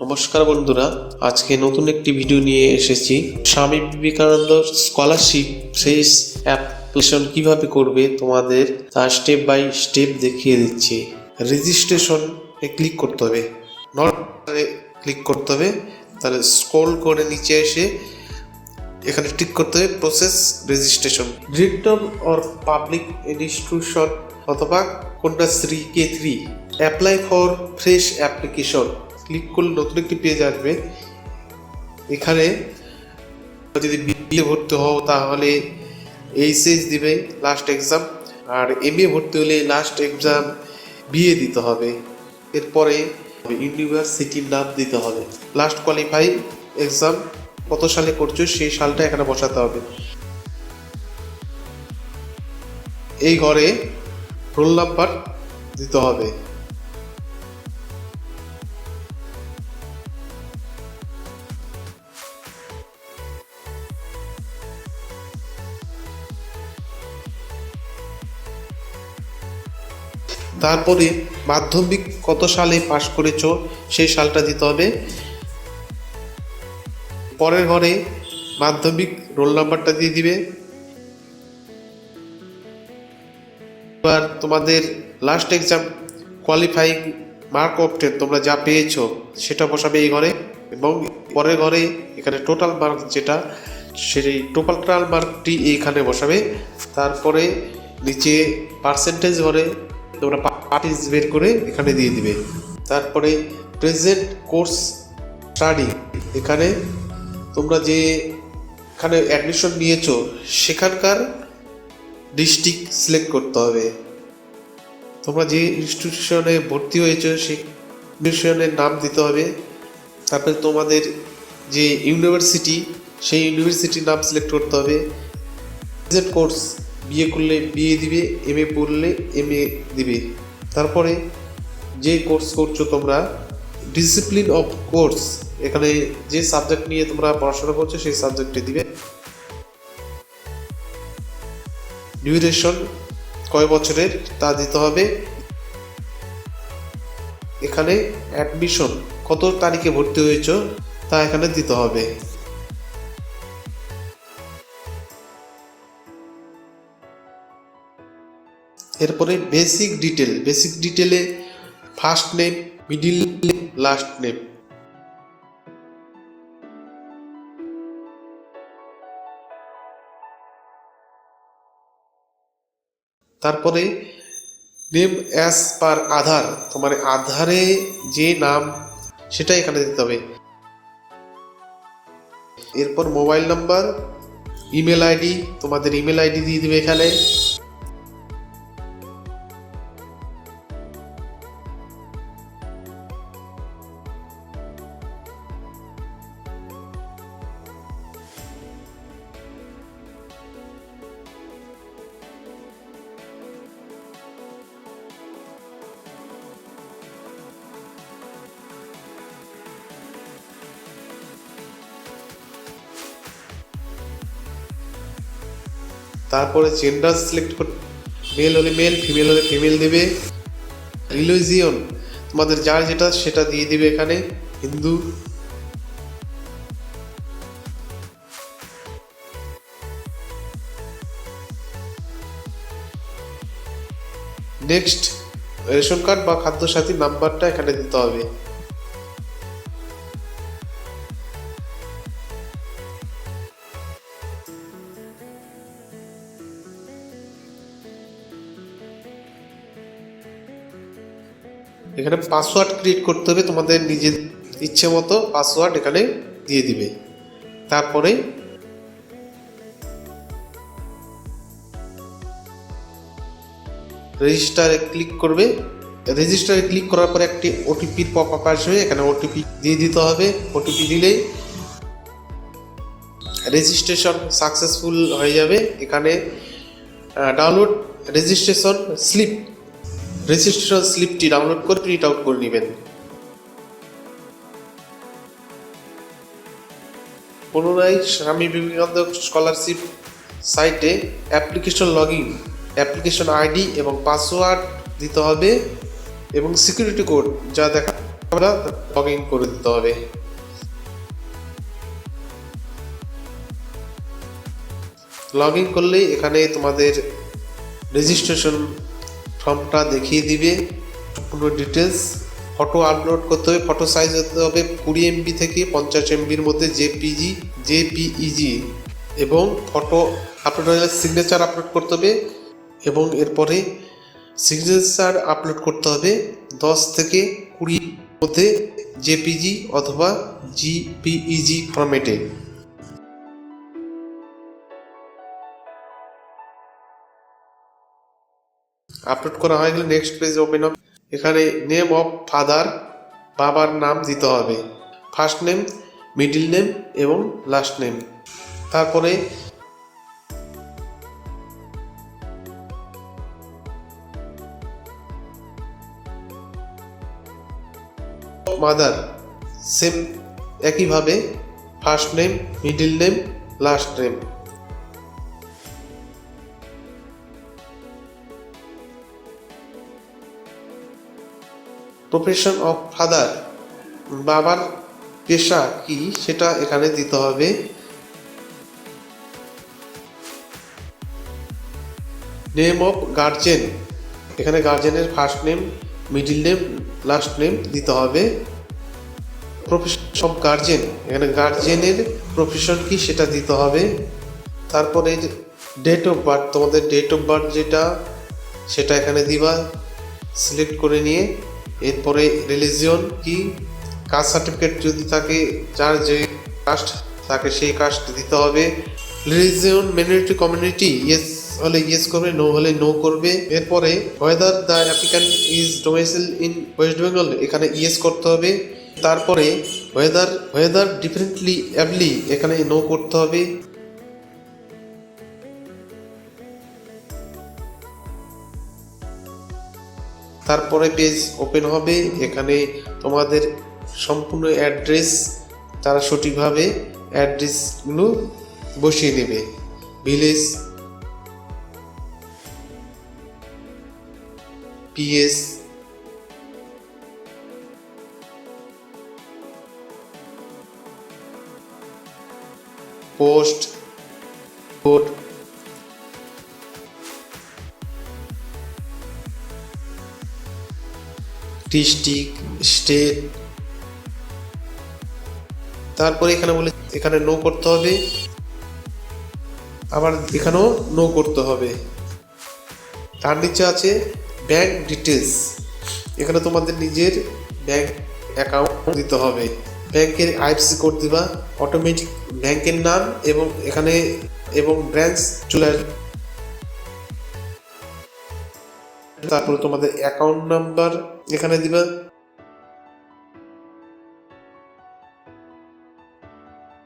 নমস্কার বন্ধুরা, আজকে নতুন একটি ভিডিও নিয়ে এসেছি। স্বামী বিবেকানন্দ স্কলারশিপ সেই অ্যাপ্লিকেশন কীভাবে করবে তোমাদের তা স্টেপ বাই স্টেপ দেখিয়ে দিচ্ছি। রেজিস্ট্রেশন এ ক্লিক করতে হবে। নট ক্লিক করতে হবে। তাহলে স্ক্রল করে নিচে এসে এখানে টিক করতে হবে process registration return or public institution অথবা Kanyashree K three apply for fresh application click করলে নতুন একটি পেজ আসবে। এখানে যদি বিএ ভর্তি হও, তাহলে এইচএস দিবে লাস্ট এক্সাম আর এম এ ভর্তি হলে লাস্ট এক্সাম বিএ দিতে হবে। এরপরে ইউনিভার্সিটির নাম দিতে হবে। লাস্ট কোয়ালিফাই এক্সাম কত সালে করছ, সেই সালটা এখানে বসাতে হবে। এই ঘরে রোল নাম্বার দিতে হবে। তারপরে মাধ্যমিক কত সালে পাশ করেছ সেই সালটা দিতে হবে। পরের ঘরে মাধ্যমিক রোল নাম্বারটা দিয়ে দিবে। এবার তোমাদের last exam qualifying mark of ten তোমরা যা পেয়েছ সেটা বসাবে এই ঘরে এবং পরের ঘরে এখানে টোটাল মার্ক যেটা সেই টোটাল মার্কটি এইখানে বসাবে। তারপরে নিচে পার্সেন্টেজ ঘরে তোমরা পার্টিস বের করে এখানে দিয়ে দিবে। তারপরে প্রেজেন্ট কোর্স স্টাডি এখানে তোমরা যে এখানে অ্যাডমিশন নিয়েছো, সেখানকার ডিস্ট্রিক্ট সিলেক্ট করতে হবে। তোমরা যে ইনস্টিটিউশনে ভর্তি হয়েছো, সেই ইনস্টিটিউশনের নাম দিতে হবে। তারপরে তোমাদের যে ইউনিভার্সিটি সেই ইউনিভার্সিটির নাম সিলেক্ট করতে হবে। প্রেজেন্ট কোর্স বিএ করলে বিএ দিবে এম এ পড়লে এম এ দিবে। তারপরে যে কোর্স করছ তোমরা ডিসিপ্লিন অফ কোর্স এখানে যে সাবজেক্ট নিয়ে তোমরা পড়াশোনা করছ সেই সাবজেক্টে দিবে। ডিউরেশন কয় বছরের, তা দিতে হবে। এখানে অ্যাডমিশন কত তারিখে ভর্তি হয়েছ, তা এখানে দিতে হবে। এরপরে বেসিক ডিটেল বেসিক ডিটেলে first name middle name last name তারপরে নেম অ্যাজ পার আধার, তোমার আধারে যে নাম, সেটা এখানে দিতে হবে। এরপর মোবাইল নাম্বার ইমেল আইডি তোমাদের ইমেল আইডি দিয়ে দিবে এখানে। তারপরে জেন্ডার সিলেক্ট কর মেল হলে মেল ফিমেল হলে ফিমেল দেবে। রিলিজিয়ন তোমাদের যার যেটা সেটা দিয়ে দিবে এখানে, হিন্দু। নেক্সট রেশন কার্ড বা খাদ্য সাথী নাম্বারটা এখানে দিতে হবে। এখানে পাসওয়ার্ড ক্রিয়েট করতে হবে তোমাদের নিজের ইচ্ছে মতো পাসওয়ার্ড এখানে দিয়ে দিবে। তারপরে রেজিস্টারে ক্লিক করবে। রেজিস্টারে ক্লিক করার পরে একটি ওটিপির পপ আপ আসবে। এখানে ওটিপি দিয়ে দিতে হবে। ওটিপি দিলেই রেজিস্ট্রেশন সাকসেসফুল হয়ে যাবে। এখানে ডাউনলোড রেজিস্ট্রেশন স্লিপ রেজিস্ট্রেশন স্লিপটি ডাউনলোড করে প্রিন্ট আউট করে নেবেন। পুনরায় স্বামী বিবেকানন্দ স্কলারশিপ সাইটে application log in application ID এবং পাসওয়ার্ড দিতে হবে এবং সিকিউরিটি কোড যা দেখা লগ ইন করে দিতে হবে। লগ ইন করলেই এখানে তোমাদের রেজিস্ট্রেশন ফর্মটা দেখিয়ে দিবে সম্পূর্ণ ডিটেলস ফটো আপলোড করতে হবে ফটো সাইজ হতে হবে কুড়ি এমবি থেকে পঞ্চাশ এমবির মধ্যে জেপিজি জেপিইজি এবং ফটো আপলোড হয়ে সিগনেচার আপলোড করতে হবে এবং এরপরে সিগনেচার আপলোড করতে হবে দশ থেকে কুড়ির মধ্যে জেপিজি অথবা জিপিইজি ফরম্যাটে আপলোড করা হয়ে গেলে নেক্সট পেজ ওপেন হবে। এখানে নেম অফ ফাদার বাবার নাম দিতে হবে। ফার্স্ট নেম মিডিল নেম এবং লাস্ট নেম তারপরে মাদার সেম একইভাবে first name middle name last name profession of father বাবার পেশা কি সেটা এখানে দিতে হবে। নেম অফ গার্জেন এখানে গার্জেনের first name middle name last name দিতে হবে। প্রফেশন অফ গার্জেন এখানে গার্জেনের প্রফেশন কি সেটা দিতে হবে। তারপরে ডেট অফ বার্থ তোমাদের ডেট অফ বার্থ যেটা, সেটা এখানে দিবা। সিলেক্ট করে নিয়ে এরপরে রিলিজিয়ন কি? কাস্ট সার্টিফিকেট যদি থাকে, যার যে কাস্ট তাকে সেই কাস্ট দিতে হবে। রিলিজিয়ন মিনিরিটি কমিউনিটি ইয়েস হলে ইয়েস করবে নো হলে নো করবে। এরপরে whether the applicant is domicile in West Bengal এখানে ইয়েস করতে হবে। তারপরে ওয়েদার ওয়েদার ডিফারেন্টলি অ্যাবলি এখানে নো করতে হবে। তারপরে পেজ ওপেন হবে। এখানে তোমাদের সম্পূর্ণ অ্যাড্রেস তারা সঠিকভাবে অ্যাড্রেসগুলো বসিয়ে নেবে village PS post code district, state. তারপরে এখানে বলে, এখানে নো করতে হবে। আবার এখানেও নো করতে হবে। তার নিচে আছে ব্যাংক ডিটেলস এখানে তোমাদের নিজের ব্যাংক অ্যাকাউন্ট দিতে হবে। ব্যাংকের আইএফসি কোড দিবা অটোমেটিক ব্যাংকের নাম এবং এখানে, এবং ব্রাঞ্চ চলে তারপরে তোমাদের অ্যাকাউন্ট নাম্বার এখানে দিবা।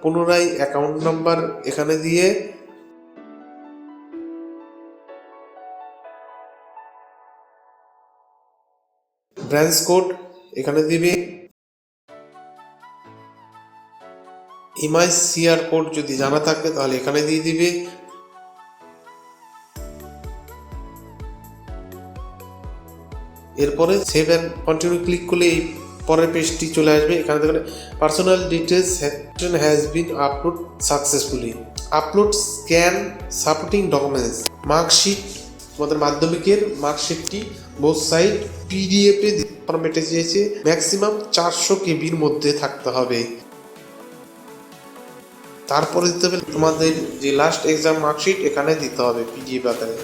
পুনরায় অ্যাকাউন্ট নাম্বার এখানে দিয়ে ব্রাঞ্চ কোড এখানে দিবে। এমআই সিআর কোড যদি জানা থাকে তাহলে এখানে দিয়ে দিবে। এরপরে সেভ অ্যান্ড কন্টিনিউ ক্লিক করলে এই পরের পেজটি চলে আসবে। এখানে দেখেন personal details has been upload successfully upload scan supporting documents marksheet আমাদের মাধ্যমিকের মার্কশিটটি বোথ সাইড পিডিএফে ফরম্যাটে চেয়েছে ম্যাক্সিমাম চারশো কেবির মধ্যে থাকতে হবে। তারপরে দিতে হবে তোমাদের যে লাস্ট এক্সাম মার্কশিট এখানে দিতে হবে পিডিএফ আকারে।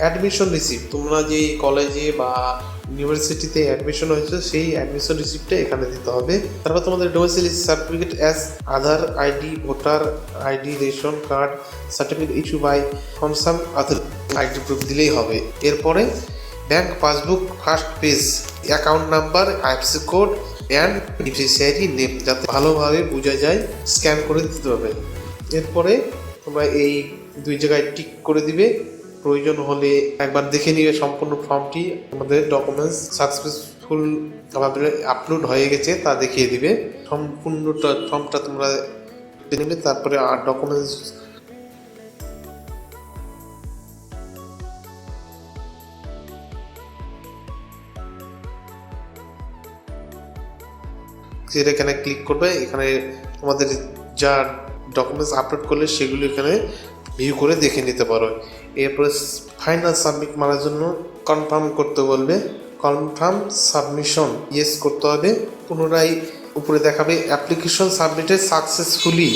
অ্যাডমিশন রিসিপ্ট তোমরা যে কলেজে বা ইউনিভার্সিটিতে অ্যাডমিশন হয়েছে, সেই অ্যাডমিশন রিসিপ্টটা এখানে দিতে হবে। তারপর তোমাদের domicile certificate as Aadhaar ID voter ID ration card certificate issue by কনসাম other ID proof দিলেই হবে। এরপরে bank passbook first page account number IFSC code and beneficiary name যাতে ভালোভাবে বোঝা যায় স্ক্যান করে দিতে হবে। এরপরে তোমরা এই দুই জায়গায় টিক করে দিবে। প্রয়োজন হলে একবার দেখে নিবে সম্পূর্ণ ফর্মটি। আমাদের ডকুমেন্টস সাকসেসফুল আপলোড হয়ে গেছে, তা দেখিয়ে দিবে। সম্পূর্ণটা, ফর্মটা তোমরা নেবে, তারপরে আর ডকুমেন্টস সেটা এখানে ক্লিক করবে, এখানে আমাদের যা ডকুমেন্টস আপলোড করলে সেগুলো এখানে ভিউ করে দেখে নিতে পারো। এরপরে ফাইনাল সাবমিট মারার জন্য কনফার্ম করতে বলবে। কনফার্ম সাবমিশন ইয়েস করতে হবে। পুনরায় উপরে দেখাবে অ্যাপ্লিকেশন সাবমিটেড সাকসেসফুলি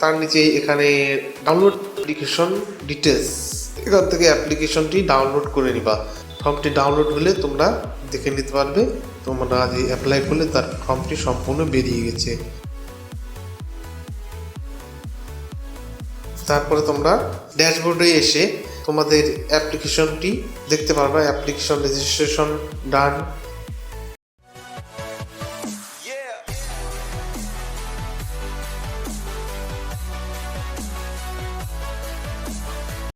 তার নিচে এখানে ডাউনলোড অ্যাপ্লিকেশন ডিটেলস এখান থেকে অ্যাপ্লিকেশনটি ডাউনলোড করে নিবা। ফর্মটি ডাউনলোড হলে তোমরা দেখে নিতে পারবে। তোমরা যে অ্যাপ্লাই করলে তার ফর্মটি সম্পূর্ণ বেরিয়ে গেছে। তারপরে তোমরা ড্যাশবোর্ডে এসে তোমাদের অ্যাপ্লিকেশনটি দেখতে পারবা অ্যাপ্লিকেশন রেজিস্ট্রেশন ডান